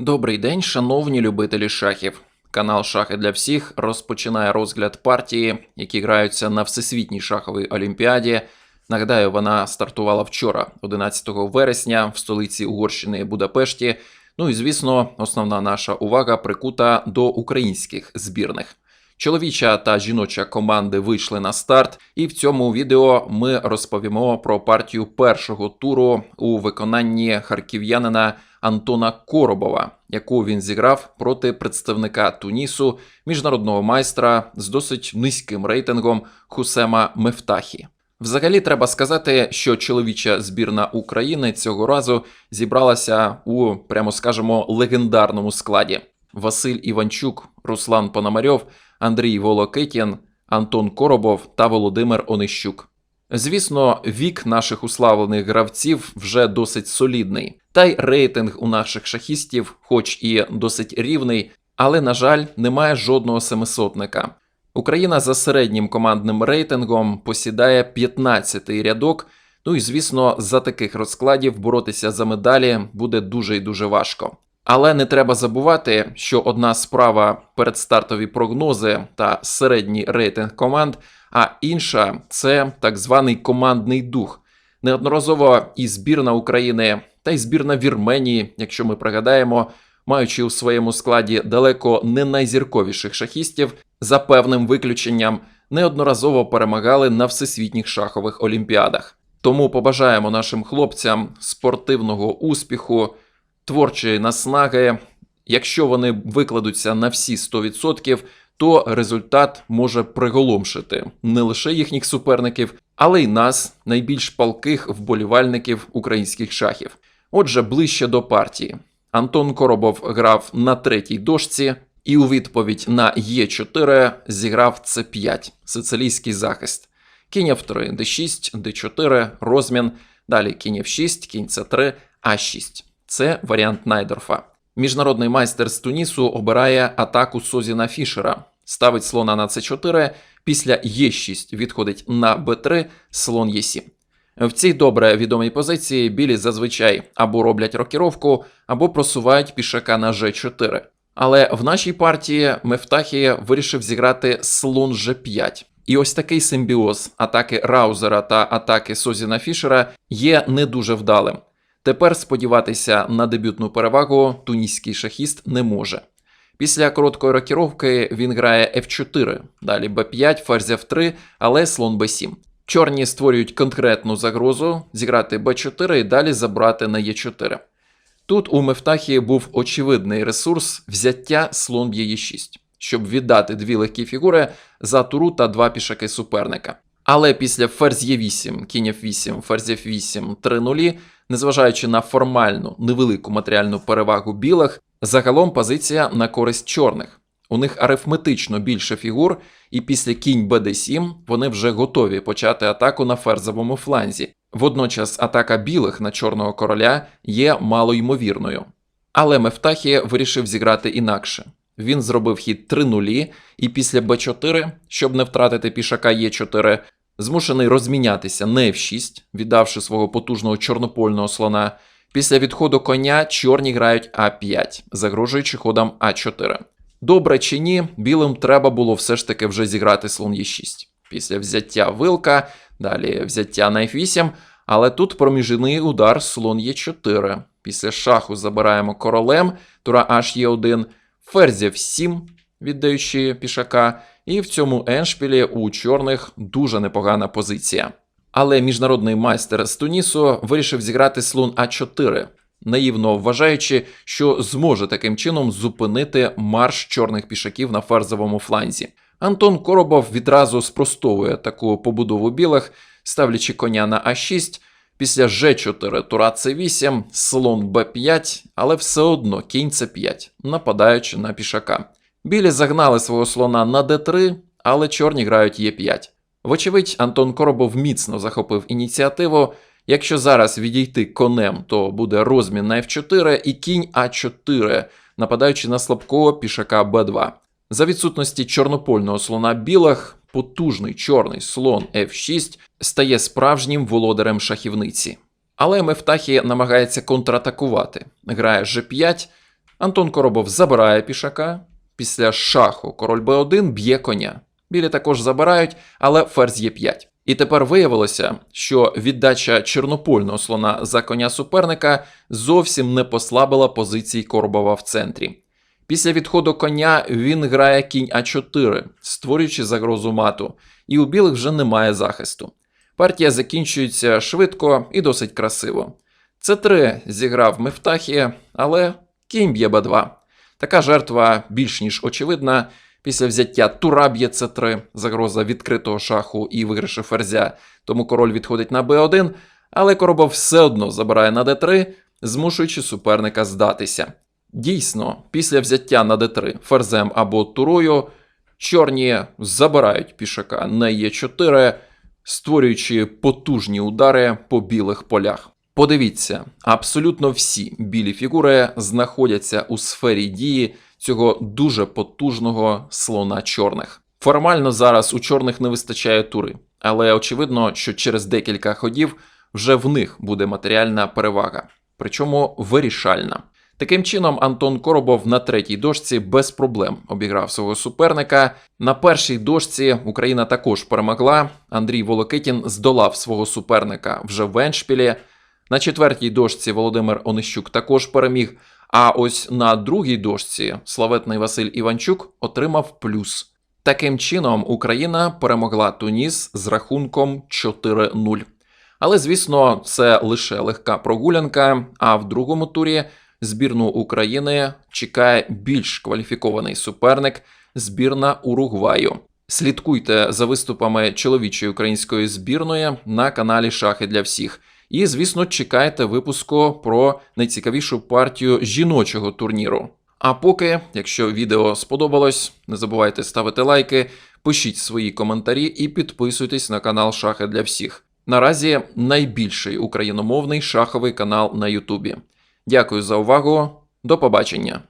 Добрий день, шановні любителі шахів. Канал Шахи для всіх розпочинає розгляд партії, які граються на Всесвітній шаховій олімпіаді. Нагадаю, вона стартувала вчора, 11 вересня, в столиці Угорщини Будапешті. Ну і звісно, основна наша увага прикута до українських збірних. Чоловіча та жіноча команди вийшли на старт, і в цьому відео ми розповімо про партію першого туру у виконанні харків'янина Антона Коробова, яку він зіграв проти представника Тунісу, міжнародного майстра з досить низьким рейтингом Хусема Мефтахі. Взагалі треба сказати, що чоловіча збірна України цього разу зібралася у, прямо скажемо, легендарному складі: Василь Іванчук, Руслан Пономарьов, Андрій Волокитін, Антон Коробов та Володимир Онищук. Звісно, вік наших уславлених гравців вже досить солідний, та й рейтинг у наших шахістів, хоч і досить рівний, але, на жаль, немає жодного семисотника. Україна за середнім командним рейтингом посідає 15-й рядок. Ну і звісно, за таких розкладів боротися за медалі буде дуже і дуже важко. Але не треба забувати, що одна справа передстартові прогнози та середній рейтинг команд, а інша це так званий командний дух. Неодноразово і збірна України, та й збірна Вірменії, якщо ми пригадаємо, маючи у своєму складі далеко не найзірковіших шахістів, за певним виключенням, неодноразово перемагали на всесвітніх шахових олімпіадах. Тому побажаємо нашим хлопцям спортивного успіху, творчої наснаги. Якщо вони викладуться на всі 100%, то результат може приголомшити не лише їхніх суперників, але й нас, найбільш палких вболівальників українських шахів. Отже, ближче до партії. Антон Коробов грав на третій дошці і у відповідь на Е4 зіграв С5, сицилійський захист. Кінь F3, D6, D4, розмін. Далі кінь F6, кінь С3, А6. Це варіант Найдорфа. Міжнародний майстер з Тунісу обирає атаку Созіна Фішера, ставить слона на С4, після Е6 відходить на Б3, слон Е7. В цій добре відомій позиції білі зазвичай або роблять рокіровку, або просувають пішака на Ж4. Але в нашій партії Мефтахі вирішив зіграти слон Ж5. І ось такий симбіоз атаки Раузера та атаки Созіна Фішера є не дуже вдалим. Тепер сподіватися на дебютну перевагу туніський шахіст не може. Після короткої рокіровки він грає F4, далі B5, ферзь F3, але слон B7. Чорні створюють конкретну загрозу зіграти b4 і далі забрати на e4. Тут у Мефтахі був очевидний ресурс взяття слон б'є e6, щоб віддати дві легкі фігури за туру та два пішаки суперника. Але після ферзь Е8, кінь F8, ферзь F8, 3 нулі, незважаючи на формальну невелику матеріальну перевагу білих, загалом позиція на користь чорних. У них арифметично більше фігур, і після кінь БД7 вони вже готові почати атаку на ферзовому фланзі. Водночас атака білих на чорного короля є малоймовірною. Але Мефтахі вирішив зіграти інакше. Він зробив хід 3 нулі, і після Б4, щоб не втратити пішака Е4, змушений розмінятися на F6, віддавши свого потужного чорнопольного слона. Після відходу коня чорні грають А5, загрожуючи ходом А4. Добре чи ні, білим треба було все ж таки вже зіграти слон Е6. Після взяття вилка, далі взяття на F8, але тут проміжний удар слон Е4. Після шаху забираємо королем, тура H Е1, ферзь F7, віддаючи пішака, і в цьому еншпілі у чорних дуже непогана позиція. Але міжнародний майстер з Тунісу вирішив зіграти слон А4, наївно вважаючи, що зможе таким чином зупинити марш чорних пішаків на ферзовому фланзі. Антон Коробов відразу спростовує таку побудову білих, ставлячи коня на А6, після Ж4 тура С8, слон Б5, але все одно кінь С5, нападаючи на пішака. Білі загнали свого слона на Д3, але чорні грають Е5. Вочевидь, Антон Коробов міцно захопив ініціативу. Якщо зараз відійти конем, то буде розмін на F4 і кінь А4, нападаючи на слабкого пішака Б2. За відсутності чорнопольного слона білих, потужний чорний слон F6 стає справжнім володарем шахівниці. Але Мефтахі намагається контратакувати. Грає G5, Антон Коробов забирає пішака. Після шаху король Б1 б'є коня. Білі також забирають, але ферзь є 5. І тепер виявилося, що віддача чорнопольного слона за коня суперника зовсім не послабила позиції Коробова в центрі. Після відходу коня він грає кінь А4, створюючи загрозу мату, і у білих вже немає захисту. Партія закінчується швидко і досить красиво. С3 зіграв Мефтахі, але кінь б'є Б2. Така жертва більш ніж очевидна. Після взяття тура б'є С3, загроза відкритого шаху і виграшу ферзя, тому король відходить на Б1, але Коробов все одно забирає на Д3, змушуючи суперника здатися. Дійсно, після взяття на Д3 ферзем або турою, чорні забирають пішака на Е4, створюючи потужні удари по білих полях. Подивіться, абсолютно всі білі фігури знаходяться у сфері дії цього дуже потужного слона чорних. Формально зараз у чорних не вистачає тури, але очевидно, що через декілька ходів вже в них буде матеріальна перевага, причому вирішальна. Таким чином, Антон Коробов на третій дошці без проблем обіграв свого суперника. На першій дошці Україна також перемогла. Андрій Волокитін здолав свого суперника вже в Еншпілі. На четвертій дошці Володимир Онищук також переміг. А ось на другій дошці славетний Василь Іванчук отримав плюс. Таким чином, Україна перемогла Туніс з рахунком 4-0. Але, звісно, це лише легка прогулянка. А в другому турі збірну України чекає більш кваліфікований суперник збірна Уругваю. Слідкуйте за виступами чоловічої української збірної на каналі Шахи для всіх. І, звісно, чекайте випуску про найцікавішу партію жіночого турніру. А поки, якщо відео сподобалось, не забувайте ставити лайки, пишіть свої коментарі і підписуйтесь на канал Шахи для всіх. Наразі найбільший україномовний шаховий канал на Ютубі. Дякую за увагу. До побачення!